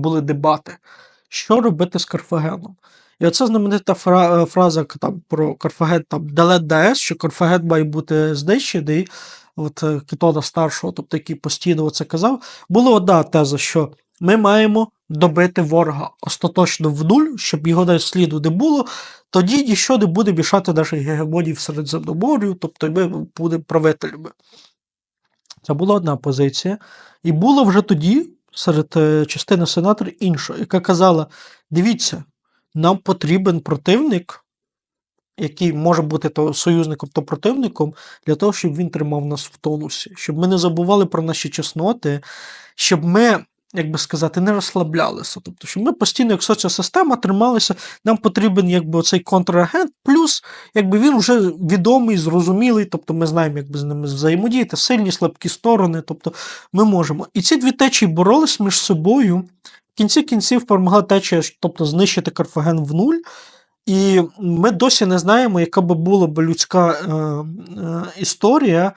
були дебати, що робити з Карфагеном. І оця знаменита фра- е, фраза там, про Карфаген там Далет Даес, що Карфаген має бути знищений, от е, Кітона старшого, тобто який постійно це казав, була одна теза, що ми маємо добити ворога остаточно в нуль, щоб його сліду не було, тоді нічого не буде мішати нашій гегемонії в Середземномор'ю, тобто ми будемо правителями. Це була одна позиція. І було вже тоді серед е, частини сенаторів інша, яка казала: дивіться, нам потрібен противник, який може бути то союзником, то противником, для того, щоб він тримав нас в тонусі, щоб ми не забували про наші чесноти, щоб ми, як би сказати, не розслаблялися. Тобто, щоб ми постійно, як соціосистема, трималися, нам потрібен якби оцей контрагент, плюс якби він вже відомий, зрозумілий, тобто ми знаємо, як би з ними взаємодіяти, сильні, слабкі сторони, тобто ми можемо. І ці дві течії боролись між собою. В кінці кінців перемогла течія, тобто знищити Карфаген в нуль. І ми досі не знаємо, яка би була б людська е, е, історія,